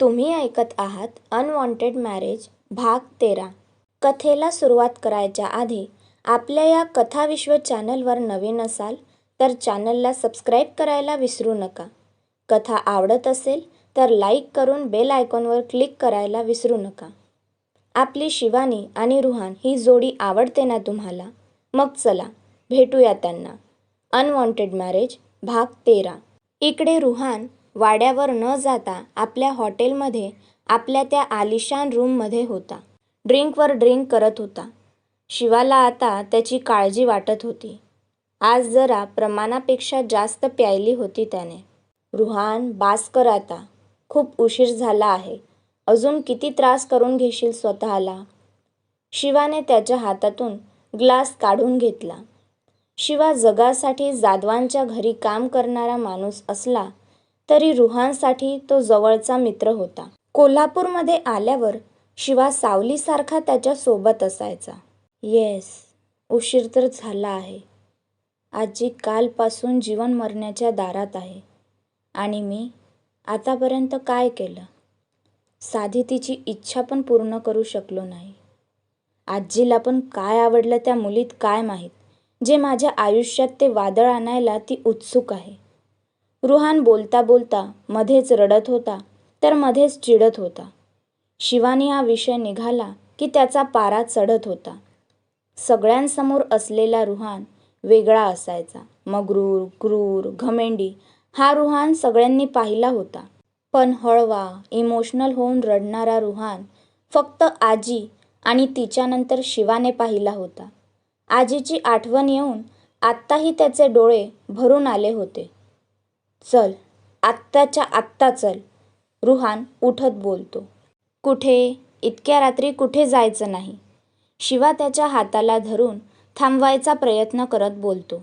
तुम्ही ऐकत आहात अनवॉन्टेड मॅरेज भाग तेरा. कथेला सुरुवात करायच्या आधी आपल्या या कथाविश्व चॅनलवर नवीन असाल तर चॅनलला सबस्क्राईब करायला विसरू नका. कथा आवडत असेल तर लाईक करून बेल आयकॉनवर क्लिक करायला विसरू नका. आपली शिवानी आणि रुहान ही जोडी आवडते ना तुम्हाला? मग चला भेटूया त्यांना. अनवॉन्टेड मॅरेज भाग तेरा. इकडे रुहान वाड्यावर न जाता आपल्या हॉटेलमध्ये आपल्या त्या आलिशान रूममध्ये होता. ड्रिंकवर ड्रिंक करत होता. शिवाला आता त्याची काळजी वाटत होती. आज जरा प्रमाणापेक्षा जास्त प्यायली होती त्याने. रुहान बास कर आता खूप उशीर झाला आहे. अजून किती त्रास करून घेशील स्वतःला? शिवाने त्याच्या हातातून ग्लास काढून घेतला. शिवा जगासाठी जाधवांच्या घरी काम करणारा माणूस असला तरी रुहानसाठी तो जवळचा मित्र होता. कोल्हापूरमध्ये आल्यावर शिवा सावलीसारखा त्याच्या सोबत असायचा. येस उशीर तर झाला आहे. आजी कालपासून जीवन मरण्याच्या दारात आहे. आणि मी आतापर्यंत काय केलं? साधी तिची इच्छा पण पूर्ण करू शकलो नाही. आजीला पण काय आवडलं त्या मुलीत काय माहीत? जे माझ्या आयुष्यात ते वादळ आणायला ती उत्सुक आहे. रुहान बोलता बोलता मध्येच रडत होता तर मध्येच चिडत होता. शिवानी हा विषय निघाला की त्याचा पारा चढत होता. सगळ्यांसमोर असलेला रुहान वेगळा असायचा. मगरूर क्रूर घमेंडी हा रुहान सगळ्यांनी पाहिला होता. पण हळवा इमोशनल होऊन रडणारा रुहान फक्त आजी आणि तिच्यानंतर शिवाने पाहिला होता. आजीची आठवण येऊन आत्ताही त्याचे डोळे भरून आले होते. चल आत्ताच्या आत्ता चल रुहान उठत बोलतो. कुठे इतक्या रात्री कुठे जायचं नाही. शिवा त्याच्या हाताला धरून थांबवायचा प्रयत्न करत बोलतो.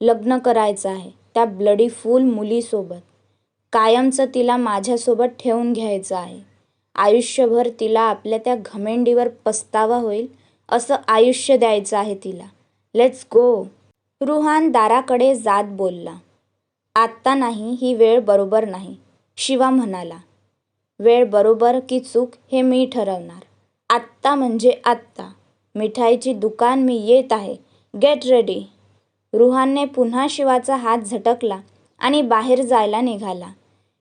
लग्न करायचं आहे त्या ब्लडी फूल मुलीसोबत. कायमचं तिला माझ्यासोबत ठेवून घ्यायचं आहे. आयुष्यभर तिला आपल्या त्या घमेंडीवर पस्तावा होईल असं आयुष्य द्यायचं आहे तिला. लेट्स गो रुहान दाराकडे जात बोलला. आत्ता नाही ही वेळ बरोबर नाही. शिवा म्हणाला वेळ बरोबर की चूक हे मी ठरवणार. आत्ता म्हणजे आत्ता. मिठाईची दुकान मी येत आहे. गेट रेडी रुहानने पुन्हा शिवाचा हात झटकला आणि बाहेर जायला निघाला.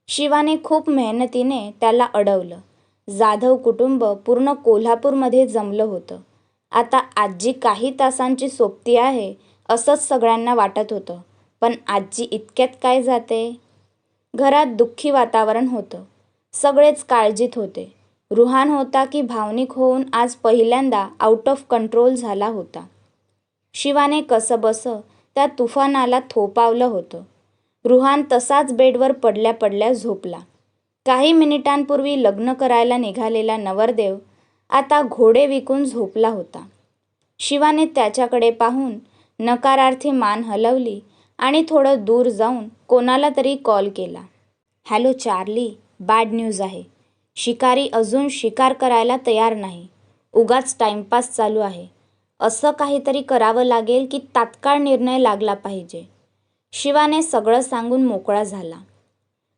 शिवाने खूप मेहनतीने त्याला अडवलं. जाधव कुटुंब पूर्ण कोल्हापूरमध्ये जमलं होतं. आता आजी काही तासांची सोबती आहे असंच सगळ्यांना वाटत होतं. पण आजी इतक्यात काय जाते? घरात दुःखी वातावरण होतं. सगळेच काळजीत होते. रुहान होता की भावनिक होऊन आज पहिल्यांदा आउट ऑफ कंट्रोल झाला होता. शिवाने कसंबस त्या तुफानाला थोपावलं होतं. रुहान तसाच बेडवर पडल्या पडल्या झोपला. काही मिनिटांपूर्वी लग्न करायला निघालेला नवरदेव आता घोडे विकून झोपला होता. शिवाने त्याच्याकडे पाहून नकारार्थी मान हलवली. आणि थोडं दूर जाऊन कोणाला तरी कॉल केला. हॅलो चार्ली बॅड न्यूज आहे. शिकारी अजून शिकार करायला तयार नाही. उगाच टाइमपास चालू आहे. असं काहीतरी करावं लागेल की तात्काळ निर्णय लागला पाहिजे. शिवाने सगळं सांगून मोकळा झाला.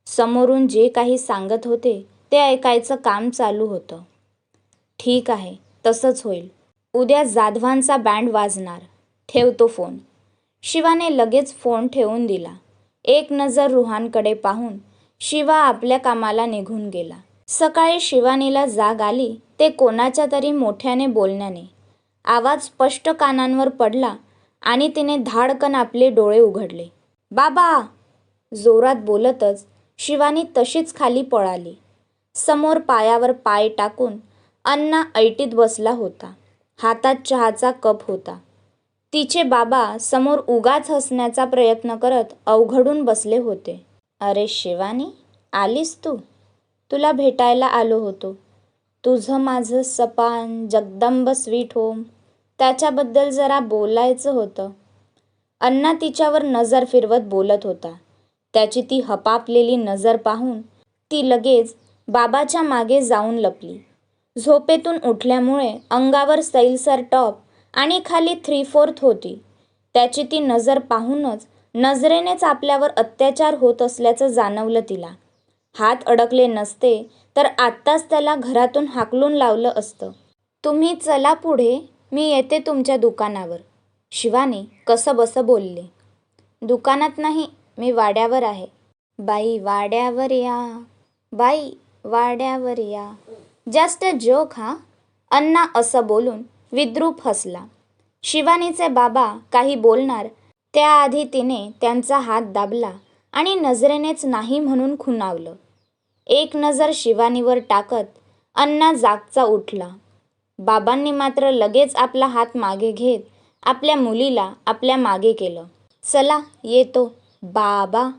समोरून जे काही सांगत होते ते ऐकायचं काम चालू होतं. ठीक आहे तसंच होईल. उद्या जाधवांचा बँड वाजणार. ठेवतो फोन. शिवाने लगेच फोन ठेवून दिला. एक नजर रुहानकडे पाहून शिवा आपल्या कामाला निघून गेला. सकाळी शिवानीला जाग आली ते कोणाच्या तरी मोठ्याने बोलण्याने. आवाज स्पष्ट कानांवर पडला आणि तिने धाडकन आपले डोळे उघडले. बाबा! जोरात बोलतच शिवानी तशीच खाली पळाली. समोर पायावर पाय टाकून अण्णा ऐटीत बसला होता. हातात चहाचा कप होता. तिचे बाबा समोर उगाच हसण्याचा प्रयत्न करत अवघडून बसले होते. अरे शिवानी आलीस तू? तुला भेटायला आलो होतो. तुझं माझं सपान जगदंब स्वीट होम. त्याच्याबद्दल जरा बोलायचं होतं. अण्णा तिच्यावर नजर फिरवत बोलत होता. त्याची ती हपापलेली नजर पाहून ती लगेच बाबाच्या मागे जाऊन लपली. झोपेतून उठल्यामुळे अंगावर सैलसर टॉप आणि खाली थ्री फोर्थ होती. त्याची ती नजर पाहूनच नजरेनेच आपल्यावर अत्याचार होत असल्याचं जाणवलं तिला. हात अडकले नसते तर आत्ताच त्याला घरातून हाकलून लावलं असतं. तुम्ही चला पुढे मी येते तुमच्या दुकानावर. शिवानी कसंबसं बोलले. दुकानात नाही मी वाड्यावर आहे. बाई वाड्यावर या. बाई वाड्यावर या. जास्त जोक हा? अण्णा असं बोलून विद्रूप हसला. शिवानीचे बाबा काही बोलणार त्याआधी तिने त्यांचा हात दाबला आणि नजरेनेच नाही म्हणून खुणावलं. एक नजर शिवानीवर टाकत अण्णा जागचा उठला. बाबांनी मात्र लगेच आपला हात मागे घेत आपल्या मुलीला आपल्या मागे केलं. चला येतो. बाबा.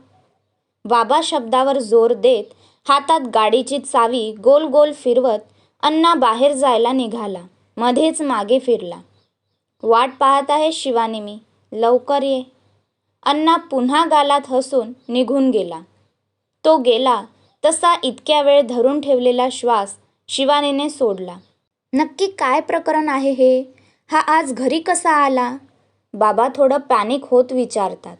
बाबा शब्दावर जोर देत हातात गाडीची चावी गोल गोल फिरवत अण्णा बाहेर जायला निघाला. मध्येच मागे फिरला. वाट पाहत आहे शिवानी मी. लवकर ये. अण्णा पुन्हा गालात हसून निघून गेला. तो गेला. तसा इतक्या वेळ धरून ठेवलेला श्वास शिवानीने सोडला. नक्की काय प्रकरण आहे हे? हा आज घरी कसा आला? बाबा थोडं पॅनिक होत विचारतात.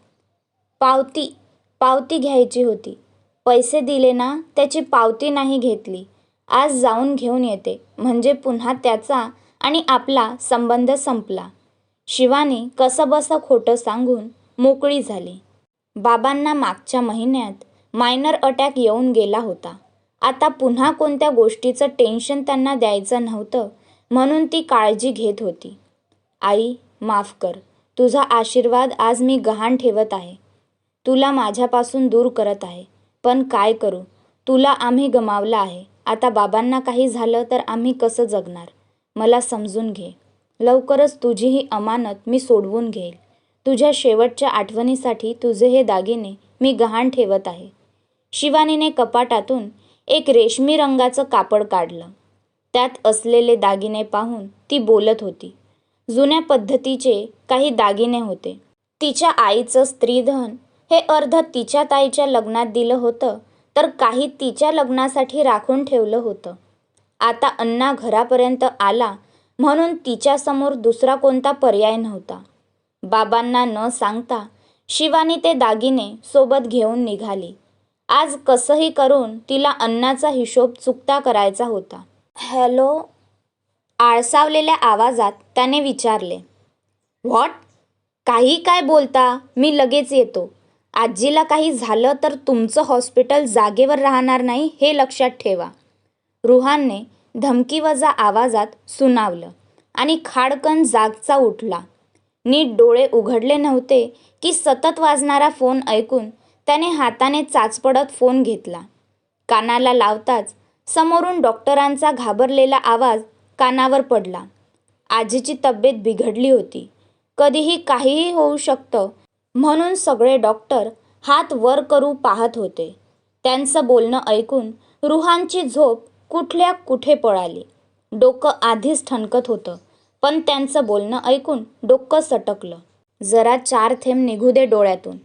पावती पावती घ्यायची होती. पैसे दिले ना त्याची पावती नाही घेतली. आज जाऊन घेऊन येते. म्हणजे पुन्हा त्याचा आणि आपला संबंध संपला. शिवानी कसंबसं खोटं सांगून मोकळी झाली. बाबांना मागच्या महिन्यात मायनर अटॅक येऊन गेला होता. आता पुन्हा कोणत्या गोष्टीचं टेन्शन त्यांना द्यायचं नव्हतं म्हणून ती काळजी घेत होती. आई माफ कर. तुझा आशीर्वाद आज मी गहाण ठेवत आहे. तुला माझ्यापासून दूर करत आहे. पण काय करू? तुला आम्ही गमावलं आहे. आता बाबांना काही झालं तर आम्ही कसं जगणार? मला समजून घे. लवकरच तुझी ही अमानत मी सोडवून घेईल. तुझ्या शेवटच्या आठवणीसाठी तुझे हे दागिने मी गहाण ठेवत आहे. शिवानीने कपाटातून एक रेशमी रंगाचं कापड काढलं. त्यात असलेले दागिने पाहून ती बोलत होती. जुन्या पद्धतीचे काही दागिने होते. तिच्या आईचं स्त्रीधन हे अर्ध तिच्या ताईच्या लग्नात दिलं होतं तर काही तिच्या लग्नासाठी राखून ठेवलं होतं. आता अण्णा घरापर्यंत आला म्हणून तिच्यासमोर दुसरा कोणता पर्याय नव्हता. बाबांना न सांगता शिवानी ते दागिने सोबत घेऊन निघाली. आज कसंही करून तिला अन्नाचा हिशोब चुकता करायचा होता. हॅलो आळसावलेल्या आवाजात त्याने विचारले. व्हॉट? काही काय बोलता? मी लगेच येतो. आजीला काही झालं तर तुमचं हॉस्पिटल जागेवर राहणार नाही हे लक्षात ठेवा. रुहानने धमकीवजा आवाजात सुनावलं आणि खाडकन जागचा उठला. नीट डोळे उघडले नव्हते की सतत वाजणारा फोन ऐकून त्याने हाताने चाचपडत फोन घेतला. कानाला लावताच समोरून डॉक्टरांचा घाबरलेला आवाज कानावर पडला. आजीची तब्येत बिघडली होती. कधीही काहीही होऊ शकतं म्हणून सगळे डॉक्टर हात वर करू पाहत होते. त्यांचं बोलणं ऐकून रुहानची झोप कुठल्या कुठे पळाली? डोकं आधीच ठणकत होतं. पण त्यांचं बोलणं ऐकून डोकं सटकलं. जरा चार थेंब निघू दे डोळ्यातून.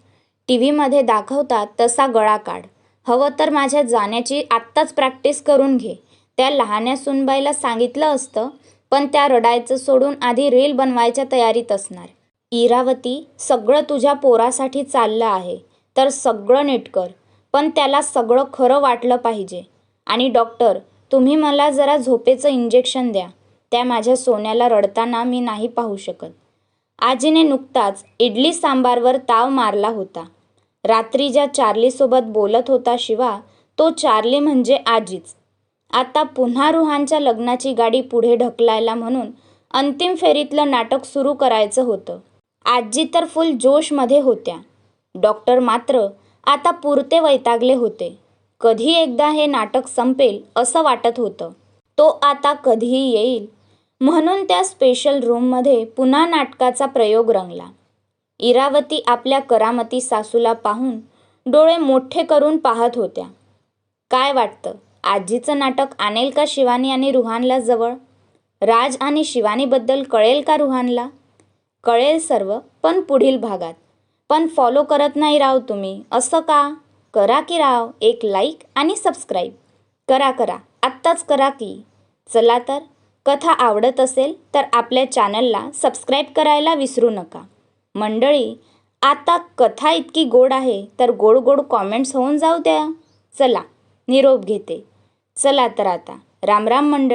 टी व्हीमध्ये दाखवतात तसा गळा काढ. हवं तर माझ्या जाण्याची आत्ताच प्रॅक्टिस करून घे. त्या लहान्या सुनबाईला सांगितलं असतं पण त्या रडायचं सोडून आधी रील बनवायच्या तयारीत असणार. इरावती सगळं तुझ्या पोरासाठी चाललं आहे. तर सगळं नीट कर. पण त्याला सगळं खरं वाटलं पाहिजे. आणि डॉक्टर तुम्ही मला जरा झोपेचं इंजेक्शन द्या. त्या माझ्या सोन्याला रडताना मी नाही पाहू शकत. आजीने नुकताच इडली सांबारवर ताव मारला होता. रात्री ज्या चार्लीसोबत बोलत होता शिवा तो चार्ली म्हणजे आजीच. आता पुन्हा रुहानच्या लग्नाची गाडी पुढे ढकलायला म्हणून अंतिम फेरीतलं नाटक सुरू करायचं होतं. आजी तर फुल जोशमध्ये होत्या. डॉक्टर मात्र आता पुरते वैतागले होते. कधी एकदा हे नाटक संपेल असं वाटत होतं. तो आता कधीही येईल. म्हणून त्या स्पेशल रूममध्ये पुन्हा नाटकाचा प्रयोग रंगला. इरावती आपल्या करामती सासूला पाहून डोळे मोठे करून पाहत होत्या. काय वाटतं आजीचं नाटक आणेल का शिवानी आणि रुहानला जवळ? राज आणि शिवानीबद्दल कळेल का रुहानला? कळेल सर्व पण पुढील भागात. पण फॉलो करत नाही राव तुम्ही असं का? करा की राव एक लाईक आणि सबस्क्राईब करा करा. आत्ताच करा की. चला तर कथा आवडत असेल तर आपल्या चॅनलला सबस्क्राईब करायला विसरू नका. मंडळी आता कथा इतकी गोड आहे तर गोड गोड कॉमेंट्स होऊन जाऊ द्या. चला निरोप घेते. चला तर आता. रामराम मंडळ.